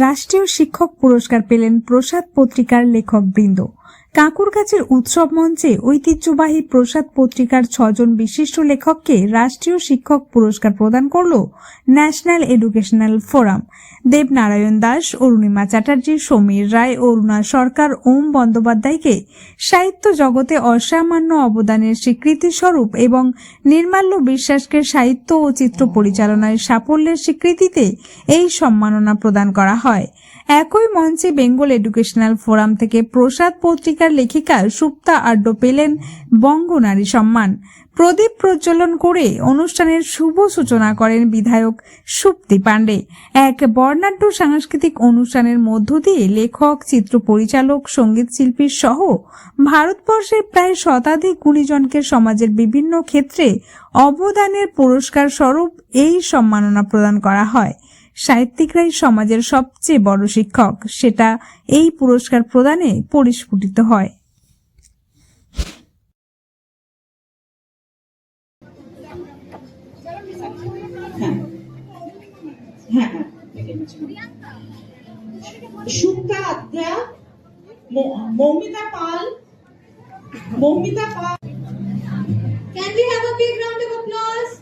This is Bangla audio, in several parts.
রাষ্ট্রীয় শিক্ষক পুরস্কার পেলেন প্রসাদ পত্রিকার লেখকবৃন্দ। কাকুরগাছের উৎসব মঞ্চে ঐতিহ্যবাহী প্রসাদ পত্রিকার ছজন বিশিষ্ট লেখককে রাষ্ট্রীয় শিক্ষক পুরস্কার প্রদান করল National Educational Forum. Debnarayan Das, Arunima Chatterjee, Samir Roy, Aruna Sarkar, Om বন্দ্যোপাধ্যায়কে সাহিত্য জগতে অসামান্য অবদানের স্বীকৃতি স্বরূপ এবং নির্মাল্য বিশ্বাসকে সাহিত্য ও চিত্র পরিচালনায় সাফল্যের স্বীকৃতিতে এই সম্মাননা প্রদান করা হয়। একই মঞ্চে বেঙ্গল এডুকেশনাল ফোরাম থেকে প্রসাদ পত্রিকার লেখিকা সুপ্তা আড্ড পেলেন বঙ্গনারী সম্মান। প্রদীপ প্রজ্বলন করে অনুষ্ঠানের শুভ সূচনা করেন বিধায়ক সুপ্তি পাণ্ডে। এক বর্ণাঢ্য সাংস্কৃতিক অনুষ্ঠানের মধ্য দিয়ে লেখক, চিত্র পরিচালক, সংগীত শিল্পীর সহ ভারতবর্ষের প্রায় শতাধিক গুণীজনকে সমাজের বিভিন্ন ক্ষেত্রে অবদানের পুরস্কার স্বরূপ এই সম্মাননা প্রদান করা হয়। সাহিত্যিকরাই সমাজের সবচেয়ে বড় শিক্ষক। সেটা এই পুরস্কার প্রদানে পরিস্ফুটিত হয়। Supta Adra Moumita Pal Moumita Pal. Can we have a big round of applause?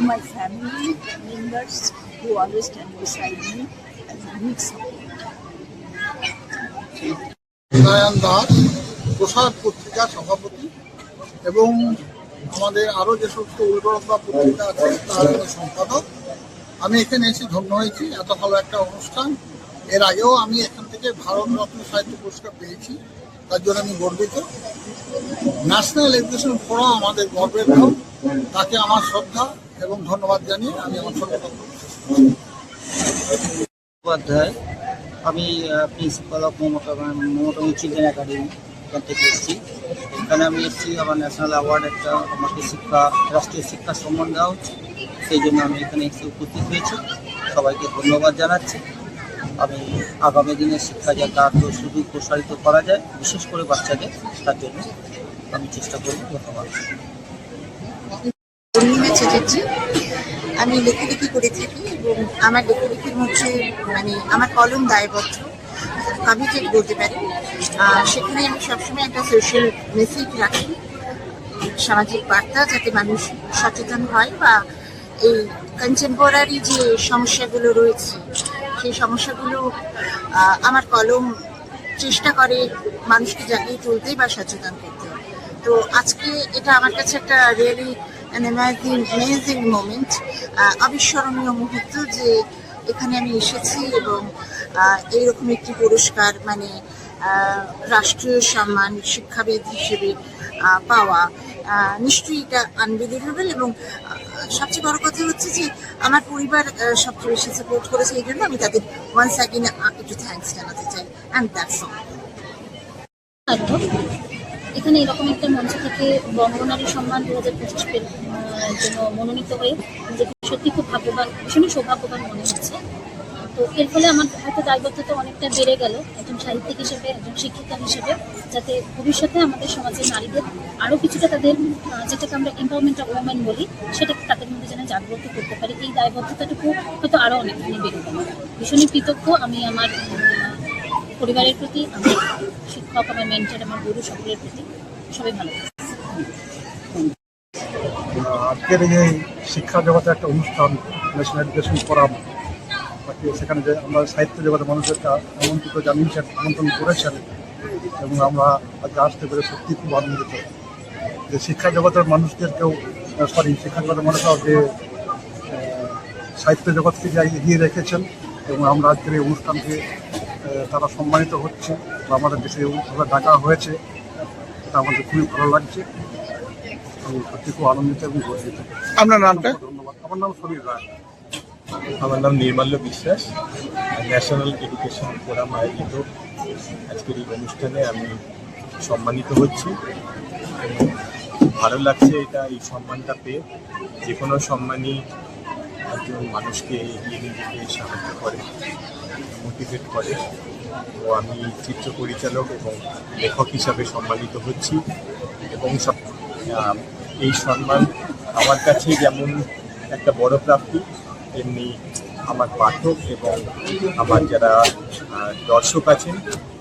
my family members who always stand beside me as a. Narayan Das প্রসাদ পত্রিকার সভাপতি এবং আমাদের আরও যে সমস্ত উল্টোরম্বা পত্রিকা আছে, তার সম্পাদক আমি এখানে এসে ধন্য হয়েছি এত ভালো একটা অনুষ্ঠান এর আগেও আমি এখান থেকে ভারত রত্ন সাহিত্য পুরস্কার পেয়েছি, তার জন্য আমি গর্বিত। ন্যাশনাল এডুকেশন ফোরাম আমাদের গর্বের নাম তাকে আমার শ্রদ্ধা এবং ধন্যবাদ জানিয়ে আমি আমার মুখোপাধ্যায় আমি principal of Mamata Mamata Children Academy এখান থেকে এসেছি। এখানে আমি এসেছি, আমার ন্যাশনাল অ্যাওয়ার্ড একটা, আমাকে শিক্ষা, রাষ্ট্রীয় শিক্ষা সম্মান দেওয়া হচ্ছে। সেই জন্য আমি এখানে এসে উপস্থিত হয়েছি। সবাইকে ধন্যবাদ জানাচ্ছি। আমি আগামী দিনে শিক্ষা যাতে আরও শুধু প্রসারিত করা যায়, বিশেষ করে বাচ্চাদের। তার জন্য আমি চেষ্টা করব ধন্যবাদ আমি লেখালেখি করে থাকি এবং আমার লেখালেখির মধ্যে মানে আমার কলম দায়বদ্ধ। কমিটেড বলতে পারি। সেখানে আমি সবসময় একটা সোশ্যাল মেসেজ রাখি। সামাজিক বার্তা যাতে মানুষ সচেতন হয় বা এই কন্টেম্পোরারি যে সমস্যাগুলো রয়েছে সেই সমস্যাগুলো আমার কলম চেষ্টা করে মানুষকে জাগিয়ে তুলতে বা সচেতন করতে। তো আজকে এটা আমার কাছে একটা রিয়েলি অ্যামেজিং মোমেন্ট অবিস্মরণীয় মুহূর্ত যে এখানে আমি এসেছি এবং এইরকম একটি পুরস্কার মানে রাষ্ট্রীয় সম্মান শিক্ষাবিদ হিসেবে পাওয়া। নিশ্চয়ই এটা আনবিলিভেবল এবং সবচেয়ে বড় কথা হচ্ছে যে আমার পরিবার সবচেয়ে বেশি সাপোর্ট করেছে এই জন্য আমি তাদের ওয়ান্স অ্যাগেন একটু থ্যাঙ্কস জানাতে চাই অ্যান্ড দ্যাটস অল এখানে এরকম একটা মঞ্চ থেকে বঙ্গনারী সম্মান দু হাজার পঁচিশ জন্য মনোনীত হয়ে নিজেকে সত্যি খুব ভাগ্যবান, ভীষণই সৌভাগ্যবান মনে হচ্ছে। তো এর ফলে আমার হয়তো দায়বদ্ধতা অনেকটা বেড়ে গেল, একজন সাহিত্যিক হিসেবে, একজন শিক্ষিকা হিসেবে, যাতে ভবিষ্যতে আমাদের সমাজের নারীদের আরও কিছুটা তাদের যেটাকে আমরা এম্পাওয়ারমেন্ট অফ ওমেন বলি, সেটাকে তাদের মধ্যে যেন জাগ্রত করতে পারি। এই দায়বদ্ধতাটুকু হয়তো আরও অনেকখানি বেড়ে ভীষণই কৃতজ্ঞ আমি আমার পরিবারের প্রতি, আমার শিক্ষক, আমার মেন্টার আমার গুরু সকলের প্রতি। সবাই ভালো আজকের এই শিক্ষা জগতে একটা অনুষ্ঠান ন্যাশনাল এডুকেশন ফোরাম সেখানে যে আমরা সাহিত্য জগতের মানুষদেরকে আমন্ত্রিত জানিয়েছেন, আমন্ত্রণ করেছেন, এবং আমরা আজকে আসতে পেরে সত্যি খুব আনন্দিত। যে শিক্ষা জগতের মানুষদেরকেও সরি শিক্ষা জগতের মানুষরাও যে সাহিত্য জগৎকে যে এগিয়ে রেখেছেন এবং আমরা আজকের এই অনুষ্ঠানকে তারা সম্মানিত হচ্ছে বা আমাদের দেশে ওভাবে ডাকা হয়েছে তা আমাদের খুবই ভালো লাগছে। আমি সত্যি খুব আনন্দিত এবং গর্বিত। আপনার নামটা? ধন্যবাদ। আমার নাম সমীর রায়। আমার নাম নির্মাল্য বিশ্বাস। ন্যাশনাল এডুকেশন ফোরাম আয়োজিত আজকের এই অনুষ্ঠানে আমি সম্মানিত হচ্ছি। এবং ভালো লাগছে এটা, এই সম্মানটা পেয়ে। যে কোনো সম্মানই একজন মানুষকে এগিয়ে নিয়ে যেতে সাহায্য করে মোটিভেট করে। তো আমি চিত্র পরিচালক এবং লেখক হিসাবে সম্মানিত হচ্ছি। এবং সব এই সম্মান আমার কাছে যেমন একটা বড় প্রাপ্তি, তেমনি আমার পাঠক এবং আমার যারা দর্শক আছেন,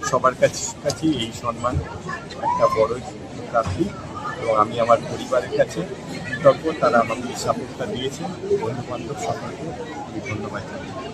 সবার কাছে কাছে এই সম্মান একটা বড় প্রাপ্তি। এবং আমি আমার পরিবারের কাছে কৃতজ্ঞ, তারা আমাকে সাপোর্টটা দিয়েছেন। বন্ধু বান্ধব সকলকে ধন্যবাদ জানাই।